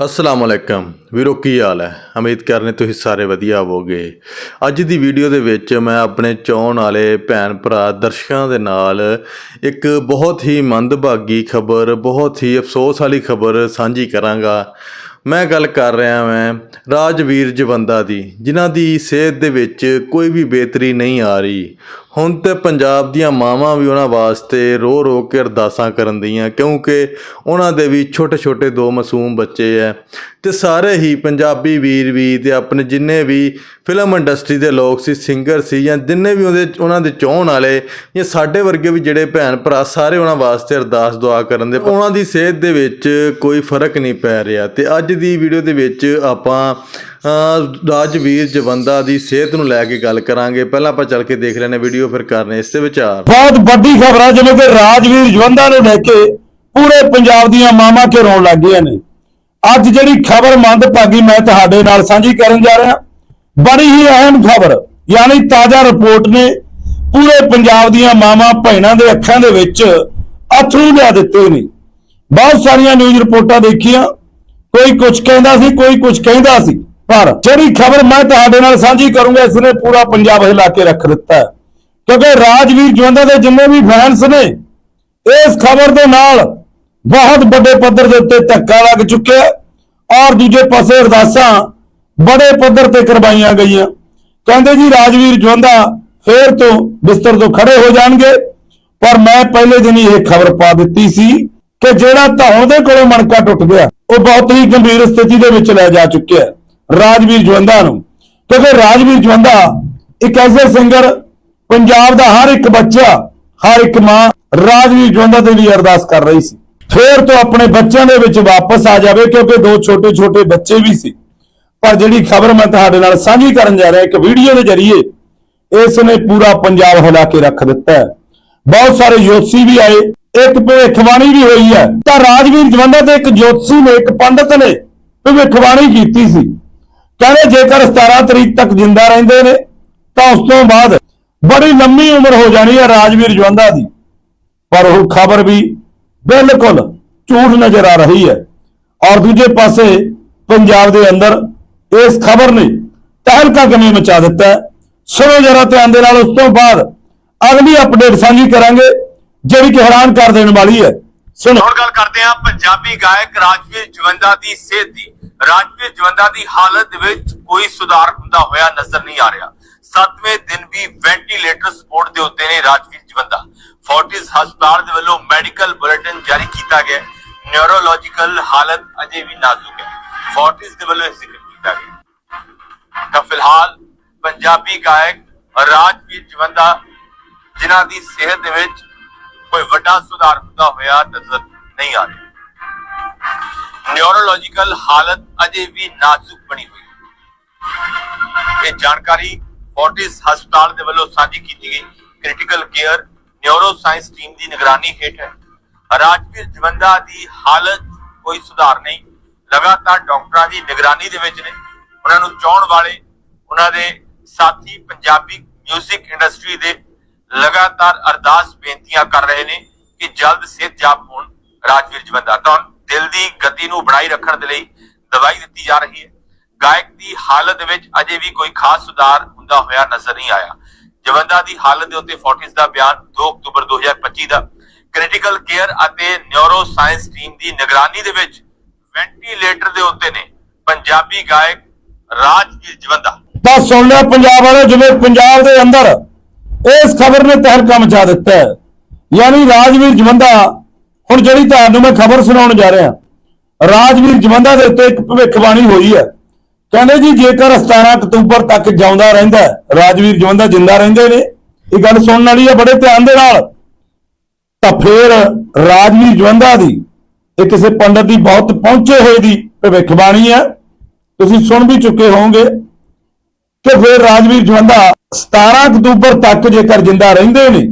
ਅਸਲਾਮ ਅਲੈਕਮ ਵੀਰੋ, ਕੀ ਹਾਲ ਹੈ? ਉਮੀਦ ਕਰਨੇ ਤੁਸੀਂ ਸਾਰੇ ਵਧੀਆ ਹੋਵੋਗੇ। ਅੱਜ ਦੀ ਵੀਡੀਓ ਦੇ ਵਿੱਚ ਮੈਂ ਆਪਣੇ ਚਾਹਣ ਵਾਲੇ ਭੈਣ ਭਰਾ ਦਰਸ਼ਕਾਂ ਦੇ ਨਾਲ ਇੱਕ ਬਹੁਤ ਹੀ ਮੰਦਭਾਗੀ ਖਬਰ, ਬਹੁਤ ਹੀ ਅਫਸੋਸ ਵਾਲੀ ਖਬਰ ਸਾਂਝੀ ਕਰਾਂਗਾ। ਮੈਂ ਗੱਲ ਕਰ ਰਿਹਾ ਮੈਂ ਰਾਜਵੀਰ ਜਵੰਦਾ ਦੀ, ਜਿਨ੍ਹਾਂ ਦੀ ਸਿਹਤ ਦੇ ਵਿੱਚ ਕੋਈ ਵੀ ਬਿਹਤਰੀ ਨਹੀਂ ਆ ਰਹੀ। ਹੁਣ ਤੇ ਪੰਜਾਬ ਦੀਆਂ ਮਾਵਾਂ ਵੀ ਉਹਨਾਂ ਵਾਸਤੇ ਰੋ ਰੋ ਕੇ ਅਰਦਾਸਾਂ ਕਰਨ ਦੀਆਂ, ਕਿਉਂਕਿ ਉਹਨਾਂ ਦੇ ਵੀ ਛੋਟੇ ਛੋਟੇ ਦੋ ਮਾਸੂਮ ਬੱਚੇ ਐ। ਤੇ ਸਾਰੇ ਹੀ ਪੰਜਾਬੀ ਵੀਰ ਵੀ ਤੇ ਆਪਣੇ ਜਿੰਨੇ ਵੀ ਫਿਲਮ ਇੰਡਸਟਰੀ ਦੇ ਲੋਕ ਸੀ, ਸਿੰਗਰ ਸੀ ਜਾਂ ਜਿੰਨੇ ਵੀ ਉਹਦੇ, ਉਹਨਾਂ ਦੇ ਚਾਹਣ ਵਾਲੇ ਜਾਂ ਸਾਡੇ ਵਰਗੇ ਵੀ ਜਿਹੜੇ ਭੈਣ ਭਰਾ ਸਾਰੇ ਉਹਨਾਂ ਵਾਸਤੇ ਅਰਦਾਸ ਦੁਆ ਕਰਨ ਦੇ, ਉਹਨਾਂ ਦੀ ਸਿਹਤ ਦੇ ਵਿੱਚ ਕੋਈ ਫ਼ਰਕ ਨਹੀਂ ਪੈ ਰਿਹਾ। ਤੇ ਅੱਜ ਦੀ ਵੀਡੀਓ ਦੇ ਵਿੱਚ ਆਪਾਂ ਰਾਜਵੀਰ ਜਵੰਦਾ ਦੀ ਸਿਹਤ ਨੂੰ ਲੈ ਕੇ ਗੱਲ ਕਰਾਂਗੇ। ਪਹਿਲਾਂ ਆਪਾਂ ਚੱਲ ਕੇ ਦੇਖ ਲੈਣੇ ਵੀਡੀਓ ਫਿਰ ਕਰਨੇ ਇਸ ਤੇ ਵਿਚਾਰ। ਬਹੁਤ ਵੱਡੀ ਖਬਰ ਆ, ਜਿਵੇਂ ਕਿ ਰਾਜਵੀਰ ਜਵੰਦਾ ਨੂੰ ਲੈ ਕੇ ਪੂਰੇ ਪੰਜਾਬ ਦੀਆਂ ਮਾਵਾਂ ਕੇ ਰੋਣ ਲੱਗ ਗਈਆਂ ਨੇ। ਅੱਜ ਜਿਹੜੀ ਖਬਰ ਮੰਦਭਾਗੀ ਮੈਂ ਤੁਹਾਡੇ ਨਾਲ ਸਾਂਝੀ ਕਰਨ ਜਾ ਰਿਹਾ। ਬੜੀ ਹੀ ਅਹਿਮ ਖਬਰ, ਯਾਨੀ ਤਾਜ਼ਾ ਰਿਪੋਰਟ ਨੇ ਪੂਰੇ ਪੰਜਾਬ ਦੀਆਂ ਮਾਵਾਂ ਭੈਣਾਂ ਦੇ ਅੱਖਾਂ ਦੇ ਵਿੱਚ ਅਥਰੂ ਲਿਆ ਦਿੱਤੇ ਨੇ। ਬਹੁਤ ਸਾਰੀਆਂ ਨਿਊਜ਼ ਰਿਪੋਰਟਾਂ ਦੇਖੀਆਂ। ਕੋਈ ਕੁਝ ਕਹਿੰਦਾ ਸੀ, ਕੋਈ ਕੁਝ ਕਹਿੰਦਾ ਸੀ। ਪਰ ਜਿਹੜੀ ਖਬਰ ਮੈਂ ਤੁਹਾਡੇ ਨਾਲ ਸਾਂਝੀ ਕਰੂੰਗਾ, ਇਸ ਨੇ ਪੂਰਾ ਪੰਜਾਬ ਹਿਲਾ ਕੇ ਰੱਖ ਦਿੱਤਾ ਹੈ। ਕਿਉਂਕਿ ਰਾਜਵੀਰ ਜਵੰਦਾ ਦੇ ਜਿੰਨੇ ਵੀ ਫੈਨਸ ਨੇ, ਇਸ ਖਬਰ ਦੇ ਨਾਲ ਬਹੁਤ ਵੱਡੇ ਪੱਧਰ ਦੇ ਉੱਤੇ ਧੱਕਾ ਲੱਗ ਚੁੱਕਿਆ ਔਰ ਦੂਜੇ ਪਾਸੇ ਅਰਦਾਸਾਂ ਬੜੇ ਪੱਧਰ ਤੇ ਕਰਵਾਈਆਂ ਗਈਆਂ। ਕਹਿੰਦੇ ਜੀ, ਰਾਜਵੀਰ ਜਵੰਦਾ ਫੇਰ ਤੋਂ ਬਿਸਤਰ ਤੋਂ ਖੜੇ ਹੋ ਜਾਣਗੇ, ਪਰ ਮੈਂ ਪਹਿਲੇ ਦਿਨ ਹੀ ਇਹ ਖਬਰ ਪਾ ਦਿੱਤੀ ਸੀ ਕਿ ਜਿਹੜਾ ਧੌਣ ਦੇ ਕੋਲੋਂ ਮਣਕਾ ਟੁੱਟ ਗਿਆ, ਉਹ ਬਹੁਤ ਹੀ ਗੰਭੀਰ ਸਥਿਤੀ ਦੇ ਵਿੱਚ ਲੈ ਜਾ ਚੁੱਕਿਆ ਰਾਜਵੀਰ ਜਵੰਦਾ ਨੂੰ। ਕਿਉਂਕਿ ਰਾਜਵੀਰ ਜਵੰਦਾ ਇੱਕ ਐਸੇ ਸਿੰਗਰ ਪੰਜਾਬ ਦਾ ਹਰ ਇੱਕ ਬੱਚਾ, ਹਰ ਇੱਕ ਮਾਂ ਰਾਜਵੀਰ ਜਵੰਦਾ ਦੇ ਲਈ ਅਰਦਾਸ ਕਰ ਰਹੀ ਸੀ। ਫੇਰ ਤੋਂ ਆਪਣੇ ਬੱਚਿਆਂ ਦੇ ਵਿੱਚ ਵਾਪਸ ਆ ਜਾਵੇ, ਕਿਉਂਕਿ ਦੋ ਛੋਟੇ ਛੋਟੇ ਬੱਚੇ ਵੀ ਸੀ। ਪਰ ਜਿਹੜੀ ਖਬਰ ਮੈਂ ਤੁਹਾਡੇ ਨਾਲ ਸਾਂਝੀ ਕਰਨ ਜਾ ਰਿਹਾ, ਇੱਕ ਵੀਡੀਓ ਦੇ ਜ਼ਰੀਏ, ਇਸ ਨੇ ਪੂਰਾ ਪੰਜਾਬ ਹਿਲਾ ਕੇ ਰੱਖ ਦਿੱਤਾ ਹੈ। ਬਹੁਤ ਸਾਰੇ ਜੋਤਸ਼ੀ ਵੀ ਆਏ, ਇੱਕ ਭਵਿੱਖਬਾਣੀ ਵੀ ਹੋਈ ਹੈ। ਤਾਂ ਰਾਜਵੀਰ ਜਵੰਦਾ ਤੇ ਇੱਕ ਜੋਤਸ਼ੀ ਨੇ, ਇੱਕ ਪੰਡਤ ਨੇ ਭਵਿੱਖਬਾਣੀ ਕੀਤੀ ਸੀ। ਕਹਿੰਦੇ ਜੇਕਰ 17 ਤਰੀਕ ਤੱਕ ਜਿੰਦਾ ਰਹਿੰਦੇ ਨੇ, ਤਾਂ ਉਸ ਤੋਂ ਬਾਅਦ ਬੜੀ ਲੰਮੀ ਉਮਰ ਹੋ ਜਾਣੀ ਹੈ ਰਾਜਵੀਰ ਜਵੰਦਾ ਦੀ। ਪਰ ਉਹ ਖਬਰ ਵੀ ਬਿਲਕੁਲ ਝੂਠ ਨਜ਼ਰ ਆ ਰਹੀ ਹੈ। ਔਰ ਦੂਜੇ ਪਾਸੇ ਪੰਜਾਬ ਦੇ ਅੰਦਰ ਇਸ ਖਬਰ ਨੇ ਤਹਿਲਕਾ ਕਮੀ ਮਚਾ ਦਿੱਤਾ ਹੈ? ਸੁਣੋ ਜਰਾ ਧਿਆਨ ਦੇ ਨਾਲ, ਉਸ ਤੋਂ ਬਾਅਦ ਅਗਲੀ ਅਪਡੇਟ ਸਾਂਝੀ ਕਰਾਂਗੇ, ਜਿਹੜੀ ਕਿ ਹੈਰਾਨ ਕਰ ਦੇਣ ਵਾਲੀ ਹੈ। ਸੁਣੋ। ਹੁਣ ਗੱਲ ਕਰਦੇ ਹਾਂ, ਪੰਜਾਬੀ ਗਾਇਕ ਰਾਜਵੀਰ ਜਵੰਦਾ ਦੀ ਸਿਹਤ ਦੀ। ਰਾਜਵੀਰ ਜਵੰਦਾ ਦੀ ਹਾਲਤ ਦੇ ਵਿੱਚ ਕੋਈ ਸੁਧਾਰ ਹੁੰਦਾ ਹੋਇਆ ਨਜ਼ਰ ਨਹੀਂ ਆ ਰਿਹਾ। ਸੱਤਵੇਂ ਦਿਨ ਵੀ ਵੈਂਟੀਲੇਟਰ ਸਪੋਰਟ ਦੇ ਉੱਤੇ ਨੇ ਰਾਜਵੀਰ ਜਵੰਦਾ। ਫੋਰਟਿਸ ਹਸਪਤਾਲ ਦੇ ਵੱਲੋਂ ਮੈਡੀਕਲ ਬੁਲੇਟਿਨ ਜਾਰੀ ਕੀਤਾ ਗਿਆ। ਨਿਊਰੋਲੋਜੀਕਲ ਹਾਲਤ ਅਜੇ ਵੀ ਨਾਜ਼ੁਕ ਹੈ। ਫੋਰਟਿਸ ਦੇ ਵੱਲੋਂ ਇਹ ਜ਼ਿਕਰ ਕੀਤਾ ਗਿਆ। ਤਾਂ ਫਿਲਹਾਲ ਪੰਜਾਬੀ ਗਾਇਕ ਰਾਜਵੀਰ ਜਵੰਦਾ, ਜਿਨ੍ਹਾਂ ਦੀ ਸਿਹਤ ਦੇ ਵਿੱਚ ਕੋਈ ਵੱਡਾ ਸੁਧਾਰ ਹੁੰਦਾ ਹੋਇਆ ਨਜ਼ਰ ਨਹੀਂ ਆ ਰਿਹਾ। ਨਿਊਰੋਲੋਜੀਕਲ ਹਾਲਤ ਅਜੇ ਵੀ ਨਾਜ਼ੁਕ ਬਣੀ ਹੋਈ ਹੈ। ਇਹ ਜਾਣਕਾਰੀ ਫੋਰਟਿਸ ਹਸਪਤਾਲ ਦੇ ਵੱਲੋਂ ਸਾਂਝੀ ਕੀਤੀ ਗਈ। Critical care neuroscience team ਦੀ ਨਿਗਰਾਨੀ ਹੇਠ ਹੈ। ਰਾਜਵੀਰ ਜਵੰਦਾ ਦੀ ਹਾਲਤ ਕੋਈ ਸੁਧਾਰ ਨਹੀਂ। ਲਗਾਤਾਰ ਡਾਕਟਰਾਂ ਦੀ ਨਿਗਰਾਨੀ ਦੇ ਵਿੱਚ ਨੇ। ਉਹਨਾਂ ਨੂੰ ਚਾਹਣ ਵਾਲੇ, ਉਹਨਾਂ ਦੇ ਸਾਥੀ ਪੰਜਾਬੀ 뮤직 ਇੰਡਸਟਰੀ ਦੇ ਲਗਾਤਾਰ ਅਰਦਾਸ ਬੇਨਤੀਆਂ ਕਰ ਰਹੇ ਨੇ ਕਿ ਜਲਦ ਸਿਹਤ ਸਿਹਤਯਾਬ ਹੋਣ। ਰਾਜਵੀਰ ਜਵੰਦਾ ਤਾਂ ਦਿਲ ਦੀ ਗਤੀ ਨੂੰ ਬਣਾਈ ਰੱਖਣ ਦੇ ਲਈ ਦਵਾਈ ਦਿੱਤੀ ਜਾ ਰਹੀ ਹੈ। ਗਾਇਕ ਦੀ ਹਾਲਤ ਵਿੱਚ ਅਜੇ ਵੀ ਕੋਈ ਖਾਸ ਸੁਧਾਰ ਹੁੰਦਾ ਹੋਇਆ ਨਜ਼ਰ ਨਹੀਂ ਆਇਆ। ਜਵੰਦਾ ਦੀ ਹਾਲਤ ਦੇ ਉੱਤੇ ਫੋਰਟਿਸ ਦਾ ਬਿਆਨ 2 ਅਕਤੂਬਰ 2025 ਦਾ। ਕ੍ਰਿਟੀਕਲ ਕੇਅਰ ਅਤੇ ਨਿਊਰੋ ਸਾਇੰਸ ਟੀਮ ਦੀ ਨਿਗਰਾਨੀ ਦੇ ਵਿੱਚ ਵੈਂਟੀਲੇਟਰ ਦੇ ਉੱਤੇ ਨੇ ਪੰਜਾਬੀ ਗਾਇਕ ਰਾਜਵੀਰ ਜਵੰਦਾ। ਤਾਂ ਸੁਣ ਲਿਆ ਪੰਜਾਬ ਵਾਲੇ ਜਿਵੇਂ ਪੰਜਾਬ ਦੇ ਅੰਦਰ ਇਸ ਖਬਰ ਨੇ ਤਹਿਲਕਾ ਮਚਾ ਦਿੱਤਾ ਹੈ। ਯਾਨੀ ਰਾਜਵੀਰ ਜਵੰਦਾ ਹੁਣ ਜਿਹੜੀ ਤੁਹਾਨੂੰ ਮੈਂ ਖਬਰ ਸੁਣਾਉਣ ਜਾ ਰਿਹਾ, ਰਾਜਵੀਰ ਜਵੰਦਾ ਦੇ ਉੱਤੇ ਇੱਕ ਭਵਿੱਖਬਾਣੀ ਹੋਈ ਹੈ। ਕਹਿੰਦੇ ਜੀ, ਜੇਕਰ 17 ਅਕਤੂਬਰ ਤੱਕ ਜਿਉਂਦਾ ਰਹਿੰਦਾ ਰਾਜਵੀਰ ਜਵੰਦਾ ਜਿੰਦਾ ਰਹਿੰਦੇ ਨੇ, ਇਹ ਗੱਲ ਸੁਣਨ ਵਾਲੀ ਹੈ ਬੜੇ ਧਿਆਨ ਦੇ ਨਾਲ। ਤਾਂ ਫਿਰ ਰਾਜਵੀਰ ਜਵੰਦਾ ਦੀ ਇਹ ਕਿਸੇ ਪੰਡਤ ਦੀ ਬਹੁਤ ਪਹੁੰਚੇ ਹੋਏ ਦੀ ਭਵਿੱਖਬਾਣੀ ਹੈ। ਤੁਸੀਂ ਸੁਣ ਵੀ ਚੁੱਕੇ ਹੋਵੋਗੇ ਕਿ ਫਿਰ ਰਾਜਵੀਰ ਜਵੰਦਾ 17 ਅਕਤੂਬਰ ਤੱਕ ਜੇਕਰ ਜਿੰਦਾ ਰਹਿੰਦੇ ਨੇ,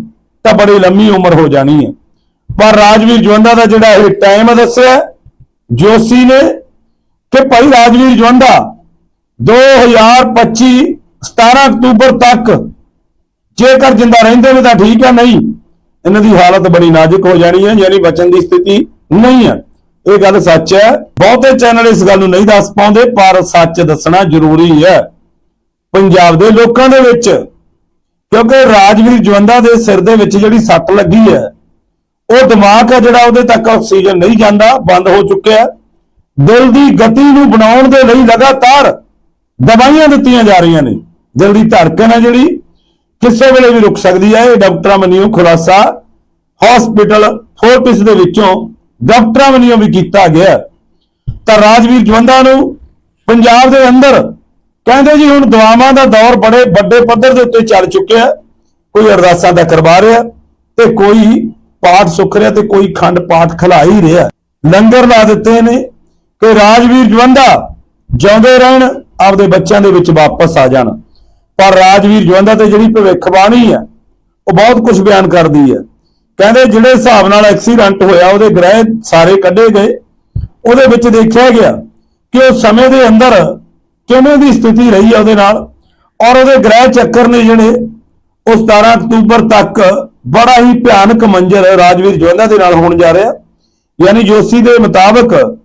ਤਾਂ ਬੜੀ ਲੰਮੀ ਉਮਰ ਹੋ ਜਾਣੀ ਹੈ। ਪਰ ਰਾਜਵੀਰ ਜਵੰਦਾ ਦਾ ਜਿਹੜਾ ਇਹ ਟਾਈਮ ਦੱਸਿਆ, ਜੋਸ਼ੀ ਨੇ ਕਿ ਭਾਈ ਰਾਜਵੀਰ ਜਵੰਦਾ 2025 17 ਅਕਤੂਬਰ ਤੱਕ ਜੇਕਰ ਜਿੰਦਾ ਰਹਿੰਦੇ ਨੇ ਤਾਂ ਠੀਕ ਹੈ ਨਹੀਂ, ਇਹਨਾਂ ਦੀ ਹਾਲਤ ਬੜੀ ਨਾਜ਼ੁਕ ਹੋ ਜਾਣੀ ਹੈ, ਯਾਨੀ ਬਚਣ ਦੀ ਸਥਿਤੀ ਨਹੀਂ ਹੈ ਇਹ ਗੱਲ ਸੱਚ ਹੈ, ਬਹੁਤੇ ਚੈਨਲ ਇਸ ਗੱਲ ਨੂੰ ਨਹੀਂ ਦੱਸ ਪਾਉਂਦੇ, ਪਰ ਸੱਚ ਦੱਸਣਾ ਜ਼ਰੂਰੀ ਹੈ। ਪੰਜਾਬ ਦੇ ਲੋਕਾਂ ਦੇ ਵਿੱਚ, ਕਿਉਂਕਿ ਰਾਜਵੀਰ ਜਵੰਦਾ ਦੇ ਸਿਰ ਦੇ ਵਿੱਚ ਜਿਹੜੀ ਸੱਟ ਲੱਗੀ ਹੈ ਉਹ ਦਿਮਾਗ ਹੈ ਜਿਹੜਾ ਉਹਦੇ ਤੱਕ ਆਕਸੀਜਨ ਨਹੀਂ ਜਾਂਦਾ, ਬੰਦ ਹੋ ਚੁੱਕਿਆ ਦਿਲ ਦੀ ਗਤੀ ਨੂੰ ਬਣਾਉਣ ਦੇ ਲਈ ਲਗਾਤਾਰ ਦਵਾਈਆਂ ਦਿੱਤੀਆਂ ਜਾ ਰਹੀਆਂ ਨੇ। ਦਿਲ ਦੀ ਧੜਕਣ ਹੈ ਜਿਹੜੀ, ਕਿਸੇ ਵੇਲੇ ਵੀ ਰੁਕ ਸਕਦੀ ਹੈ। ਇਹ ਡਾਕਟਰਾਂ ਵੱਲੋਂ ਖੁਲਾਸਾ ਹਸਪੀਟਲ ਫੋਰਟਿਸ ਦੇ ਵਿੱਚੋਂ ਡਾਕਟਰਾਂ ਵੱਲੋਂ ਵੀ ਕੀਤਾ ਗਿਆ ਤਾਂ ਰਾਜਵੀਰ ਜਵੰਦਾ ਨੂੰ ਪੰਜਾਬ ਦੇ ਅੰਦਰ ਕਹਿੰਦੇ ਜੀ ਹੁਣ ਦਵਾਵਾਂ ਦਾ ਦੌਰ ਬੜੇ ਵੱਡੇ ਪੱਧਰ ਦੇ ਉੱਤੇ ਚੱਲ ਚੁੱਕਿਆ ਕੋਈ ਅਰਦਾਸਾਂ ਦਾ ਕਰਵਾ ਰਿਹਾ ਤੇ ਕੋਈ ਪਾਠ ਸੁੱਖ ਰਿਹਾ ਤੇ ਕੋਈ ਖੰਡ ਪਾਠ ਖਲਾ ਹੀ ਰਿਹਾ। ਲੰਗਰ ਲਾ ਦਿੱਤੇ ਨੇ ਕਿ ਰਾਜਵੀਰ ਜਵੰਦਾ ਜਿਉਂਦੇ ਰਹਿਣ, ਆਪਦੇ ਬੱਚਿਆਂ ਦੇ ਵਿੱਚ ਵਾਪਸ ਆ ਜਾਣ। ਪਰ ਰਾਜਵੀਰ ਜਵੰਦਾ ਤੇ ਜਿਹੜੀ ਭਵਿੱਖਬਾਣੀ ਹੈ ਉਹ ਬਹੁਤ ਕੁਝ ਬਿਆਨ ਕਰਦੀ ਹੈ ਕਹਿੰਦੇ ਜਿਹੜੇ ਹਿਸਾਬ ਨਾਲ ਐਕਸੀਡੈਂਟ ਹੋਇਆ, ਉਹਦੇ ਗ੍ਰਹਿ ਸਾਰੇ ਕੱਢੇ ਗਏ। ਉਹਦੇ ਵਿੱਚ ਦੇਖਿਆ ਗਿਆ ਕਿ ਉਹ ਸਮੇਂ ਦੇ ਅੰਦਰ ਕਿਵੇਂ ਦੀ ਸਥਿਤੀ ਰਹੀ ਹੈ ਉਹਦੇ ਨਾਲ। ਔਰ ਉਹਦੇ ਗ੍ਰਹਿ ਚੱਕਰ ਨੇ ਜਿਹੜੇ ਉਹ 17 ਅਕਤੂਬਰ ਤੱਕ ਬੜਾ ਹੀ ਭਿਆਨਕ ਮੰਜ਼ਰ ਰਾਜਵੀਰ ਜਵੰਦਾ ਦੇ ਨਾਲ ਹੋਣ ਜਾ ਰਿਹਾ। ਯਾਨੀ ਜੋਸ਼ੀ ਦੇ ਮੁਤਾਬਕ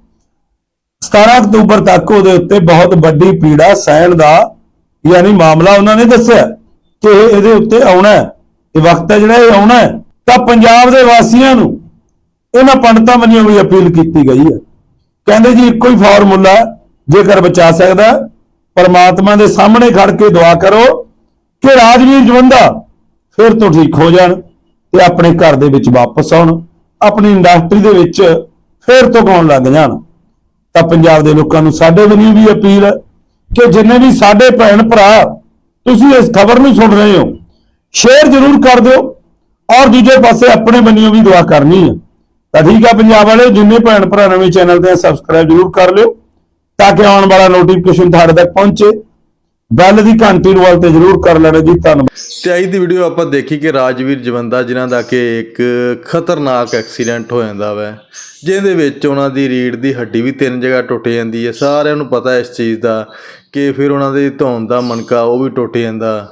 17 ਅਕਤੂਬਰ ਤੱਕ ਉਹਦੇ ਉੱਤੇ ਬਹੁਤ ਵੱਡੀ ਪੀੜਾ, ਸਹਿਣ ਦਾ ਯਾਨੀ ਮਾਮਲਾ ਉਹਨਾਂ ਨੇ ਦੱਸਿਆ ਕਿ ਇਹਦੇ ਉੱਤੇ ਆਉਣਾ ਹੈ। ਇਹ ਵਕਤ ਹੈ ਜਿਹੜਾ ਇਹ ਆਉਣਾ ਹੈ। ਤਾਂ ਪੰਜਾਬ ਦੇ ਵਾਸੀਆਂ ਨੂੰ ਇਹਨਾਂ ਪੰਡਤਾਂ ਵੱਲੋਂ ਵੀ ਅਪੀਲ ਕੀਤੀ ਗਈ ਹੈ। ਕਹਿੰਦੇ ਜੀ, ਇੱਕੋ ਹੀ ਫਾਰਮੂਲਾ ਜੇਕਰ ਬਚਾ ਸਕਦਾ ਪਰਮਾਤਮਾ ਦੇ ਸਾਹਮਣੇ ਖੜ ਕੇ ਦੁਆ ਕਰੋ ਕਿ ਰਾਜਵੀਰ ਜਵੰਦਾ ਫਿਰ ਤੋਂ ਠੀਕ ਹੋ ਜਾਣ। ਤੇ ਆਪਣੇ ਘਰ ਦੇ ਵਿੱਚ ਵਾਪਸ ਆਉਣ, ਆਪਣੀ ਇੰਡਸਟਰੀ ਦੇ ਵਿੱਚ ਫਿਰ ਤੋਂ ਗਾਉਣ ਲੱਗ ਜਾਣ। ਤਾਂ ਪੰਜਾਬ ਦੇ ਲੋਕਾਂ ਨੂੰ ਸਾਡੇ ਵੱਲੋਂ ਵੀ ਅਪੀਲ ਹੈ ਕਿ ਜਿੰਨੇ ਵੀ ਸਾਡੇ ਭੈਣ ਭਰਾ, ਤੁਸੀਂ ਇਸ ਖਬਰ ਨੂੰ ਸੁਣ ਰਹੇ ਹੋ ਸ਼ੇਅਰ ਜ਼ਰੂਰ ਕਰ ਦਿਓ ਔਰ ਦੂਜੇ ਪਾਸੇ ਆਪਣੇ ਵੱਲੋਂ ਵੀ ਦੁਆ ਕਰਨੀ ਹੈ। ਤਾਂ ਠੀਕ ਆ ਪੰਜਾਬ ਵਾਲੇ, ਜਿੰਨੇ ਭੈਣ ਭਰਾ ਨਵੇਂ ਚੈਨਲ ਤੇ ਸਬਸਕ੍ਰਾਈਬ ਜ਼ਰੂਰ ਕਰ ਲਿਓ ਤਾਂ ਕਿ ਆਉਣ ਵਾਲਾ ਨੋਟੀਫਿਕੇਸ਼ਨ ਤੁਹਾਡੇ ਤੱਕ ਪਹੁੰਚੇ। ਬੈਲ ਦੀ ਘੰਟੀ ਨੂੰ ਵਾਲ ਤੇ ਜ਼ਰੂਰ ਕਰ ਲੈਣਾ ਜੀ, ਧੰਨਵਾਦ। ਤੇ ਅੱਜ ਦੀ ਵੀਡੀਓ ਆਪਾਂ ਦੇਖੀ ਕਿ ਰਾਜਵੀਰ ਜਵੰਦਾ, ਜਿਨ੍ਹਾਂ ਦਾ ਕਿ ਇੱਕ ਖਤਰਨਾਕ ਐਕਸੀਡੈਂਟ ਹੋ ਜਾਂਦਾ ਵੈ, ਜਿਹਦੇ ਵਿੱਚ ਉਹਨਾਂ ਦੀ ਰੀੜ ਦੀ ਹੱਡੀ ਵੀ ਤਿੰਨ ਜਗ੍ਹਾ ਟੁੱਟ ਜਾਂਦੀ ਹੈ। ਸਾਰਿਆਂ ਨੂੰ ਪਤਾ ਇਸ ਚੀਜ਼ ਦਾ ਕਿ ਫਿਰ ਉਹਨਾਂ ਦੀ ਧੌਣ ਦਾ ਮਣਕਾ ਉਹ ਵੀ ਟੁੱਟ ਜਾਂਦਾ।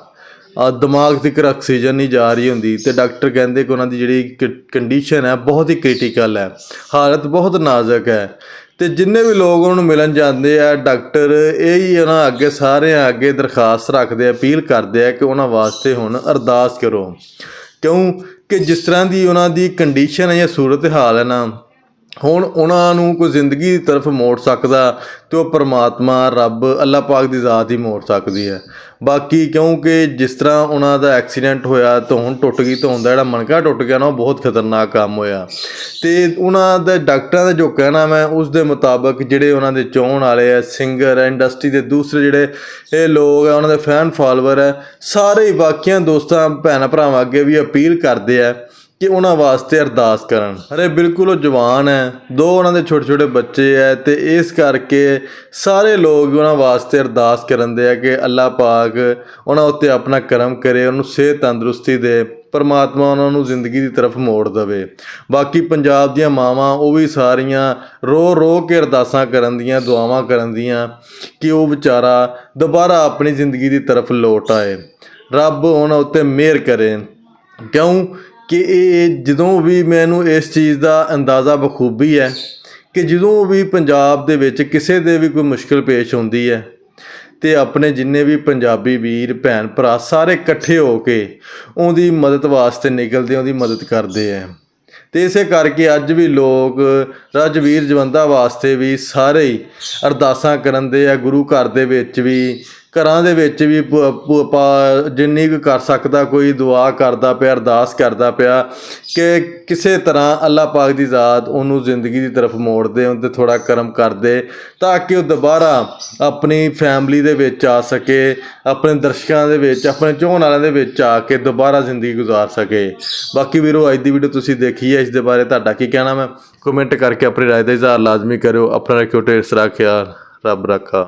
ਆ ਦਿਮਾਗ ਤੱਕ ਆਕਸੀਜਨ ਨਹੀਂ ਜਾ ਰਹੀ ਹੁੰਦੀ ਤੇ ਡਾਕਟਰ ਕਹਿੰਦੇ ਕਿ ਉਹਨਾਂ ਦੀ ਜਿਹੜੀ ਕੰਡੀਸ਼ਨ ਹੈ, ਬਹੁਤ ਹੀ ਕ੍ਰਿਟੀਕਲ ਹੈ। ਹਾਲਤ ਬਹੁਤ ਨਾਜ਼ੁਕ ਹੈ। ਤੇ ਜਿੰਨੇ ਵੀ ਲੋਕ ਉਹਨਾਂ ਨੂੰ ਮਿਲਣ ਜਾਂਦੇ ਆ, ਡਾਕਟਰ, ਇਹ ਹੀ ਉਹਨਾਂ ਅੱਗੇ ਸਾਰਿਆਂ ਅੱਗੇ ਦਰਖਾਸਤ ਰੱਖਦੇ ਆ, ਅਪੀਲ ਕਰਦੇ ਆ ਕਿ ਉਹਨਾਂ ਵਾਸਤੇ ਹੁਣ ਅਰਦਾਸ ਕਰੋ। ਕਿਉਂ? ਕਿ ਜਿਸ ਤਰ੍ਹਾਂ ਦੀ ਉਹਨਾਂ ਦੀ ਕੰਡੀਸ਼ਨ ਹੈ ਜਾਂ ਸੂਰਤ ਹਾਲ ਹੈ ਨਾ ਹੁਣ ਉਹਨਾਂ ਨੂੰ ਕੋਈ ਜ਼ਿੰਦਗੀ ਦੀ ਤਰਫ ਮੋੜ ਸਕਦਾ ਤੇ ਉਹ ਪਰਮਾਤਮਾ, ਰੱਬ, ਅੱਲਾਹ ਪਾਕ ਦੀ ਜ਼ਾਤ ਹੀ ਮੋੜ ਸਕਦੀ ਹੈ। ਬਾਕੀ ਕਿਉਂਕਿ ਜਿਸ ਤਰ੍ਹਾਂ ਉਹਨਾਂ ਦਾ ਐਕਸੀਡੈਂਟ ਹੋਇਆ, ਧੌਣ ਟੁੱਟ ਗਈ, ਧੌਣ ਦਾ ਜਿਹੜਾ ਮਣਕਾ ਟੁੱਟ ਗਿਆ ਨਾ, ਉਹ ਬਹੁਤ ਖਤਰਨਾਕ ਕੰਮ ਹੋਇਆ। ਤੇ ਉਹਨਾਂ ਦੇ ਡਾਕਟਰਾਂ ਦਾ ਜੋ ਕਹਿਣਾ ਮੈਂ, ਉਸ ਦੇ ਮੁਤਾਬਕ ਜਿਹੜੇ ਉਹਨਾਂ ਦੇ ਚੋਣ ਵਾਲੇ ਆ ਸਿੰਗਰ ਇੰਡਸਟਰੀ ਦੇ ਦੂਸਰੇ ਜਿਹੜੇ ਇਹ ਲੋਕ ਆ ਉਹਨਾਂ ਦੇ ਫੈਨ ਫਾਲੋਅਰ ਹੈ, ਸਾਰੇ ਬਾਕੀਆਂ ਦੋਸਤਾਂ, ਭੈਣਾਂ ਭਰਾਵਾਂ ਅੱਗੇ ਵੀ ਅਪੀਲ ਕਰਦੇ ਆ ਕਿ ਉਹਨਾਂ ਵਾਸਤੇ ਅਰਦਾਸ ਕਰਨ। ਅਰੇ ਬਿਲਕੁਲ ਉਹ ਜਵਾਨ ਹੈ। ਦੋ ਉਹਨਾਂ ਦੇ ਛੋਟੇ ਛੋਟੇ ਬੱਚੇ ਹੈ ਤੇ ਇਸ ਕਰਕੇ ਸਾਰੇ ਲੋਕ ਉਹਨਾਂ ਵਾਸਤੇ ਅਰਦਾਸ ਕਰਨ ਦੇ ਆ ਕਿ ਅੱਲਾ ਪਾਕ ਉਹਨਾਂ ਉੱਤੇ ਆਪਣਾ ਕਰਮ ਕਰੇ, ਉਹਨੂੰ ਸਿਹਤ ਤੰਦਰੁਸਤੀ ਦੇ, ਪਰਮਾਤਮਾ ਉਹਨਾਂ ਨੂੰ ਜ਼ਿੰਦਗੀ ਦੀ ਤਰਫ ਮੋੜ ਦੇਵੇ। ਬਾਕੀ ਪੰਜਾਬ ਦੀਆਂ ਮਾਵਾਂ ਉਹ ਵੀ ਸਾਰੀਆਂ ਰੋ ਰੋ ਕੇ ਅਰਦਾਸਾਂ ਕਰਨ ਦੀਆਂ, ਦੁਆਵਾਂ ਕਰਨ ਦੀਆਂ ਕਿ ਉਹ ਵਿਚਾਰਾ ਦੁਬਾਰਾ ਆਪਣੀ ਜ਼ਿੰਦਗੀ ਦੀ ਤਰਫ ਲੌਟ ਆਏ। ਰੱਬ ਉਹਨਾਂ ਉੱਤੇ ਮਿਹਰ ਕਰੇ। ਕਿਉਂ? ਕਿ ਇਹ ਜਦੋਂ ਵੀ ਮੈਨੂੰ ਇਸ ਚੀਜ਼ ਦਾ ਅੰਦਾਜ਼ਾ ਬਖੂਬੀ ਹੈ ਕਿ ਜਦੋਂ ਵੀ ਪੰਜਾਬ ਦੇ ਵਿੱਚ ਕਿਸੇ ਦੇ ਵੀ ਕੋਈ ਮੁਸ਼ਕਲ ਪੇਸ਼ ਹੁੰਦੀ ਹੈ ਤੇ ਆਪਣੇ ਜਿੰਨੇ ਵੀ ਪੰਜਾਬੀ ਵੀਰ, ਭੈਣ, ਭਰਾ ਸਾਰੇ ਇਕੱਠੇ ਹੋ ਕੇ ਉਹਦੀ ਮਦਦ ਵਾਸਤੇ ਨਿਕਲਦੇ, ਉਹਦੀ ਮਦਦ ਕਰਦੇ ਆ ਤੇ ਇਸੇ ਕਰਕੇ ਅੱਜ ਵੀ ਲੋਕ ਰਾਜਵੀਰ ਜਵੰਦਾ ਵਾਸਤੇ ਵੀ ਸਾਰੇ ਹੀ ਅਰਦਾਸਾਂ ਕਰਨ ਦੇ ਆ, ਗੁਰੂ ਘਰ ਦੇ ਵਿੱਚ ਵੀ ਘਰਾਂ ਦੇ ਵਿੱਚ ਵੀ ਪ- ਜਿੰਨੀ ਕੁ ਕਰ ਸਕਦਾ, ਕੋਈ ਦੁਆ ਕਰਦਾ ਪਿਆ, ਅਰਦਾਸ ਕਰਦਾ ਪਿਆ ਕਿ ਕਿਸੇ ਤਰ੍ਹਾਂ ਅੱਲਾਹ ਪਾਕ ਦੀ ਜ਼ਾਤ ਉਹਨੂੰ ਜ਼ਿੰਦਗੀ ਦੀ ਤਰਫ ਮੋੜ ਦੇ, ਉਹਦੇ ਥੋੜਾ ਕਰਮ ਕਰਦੇ ਤਾਂ ਕਿ ਉਹ ਦੁਬਾਰਾ ਆਪਣੀ ਫੈਮਿਲੀ ਦੇ ਵਿੱਚ ਆ ਸਕੇ, ਆਪਣੇ ਦਰਸ਼ਕਾਂ ਦੇ ਵਿੱਚ, ਆਪਣੇ ਚਾਹਣ ਵਾਲਿਆਂ ਦੇ ਵਿੱਚ ਆ ਕੇ ਦੁਬਾਰਾ ਜ਼ਿੰਦਗੀ ਗੁਜ਼ਾਰ ਸਕੇ। ਬਾਕੀ ਵੀਰੋ, ਅੱਜ ਦੀ ਵੀਡੀਓ ਤੁਸੀਂ ਦੇਖੀ ਹੈ, ਇਸ ਦੇ ਬਾਰੇ ਤੁਹਾਡਾ ਕੀ ਕਹਿਣਾ ਮੈਂ ਕਮੈਂਟ ਕਰਕੇ ਆਪਣੀ ਰਾਏ ਦਾ ਇਜ਼ਹਾਰ ਲਾਜ਼ਮੀ ਕਰਿਓ। ਆਪਣਾ ਰੱਖਿਓ ਢੇਰ ਸਾਰਾ ਖਿਆਲ, ਰੱਬ ਰੱਖਾ।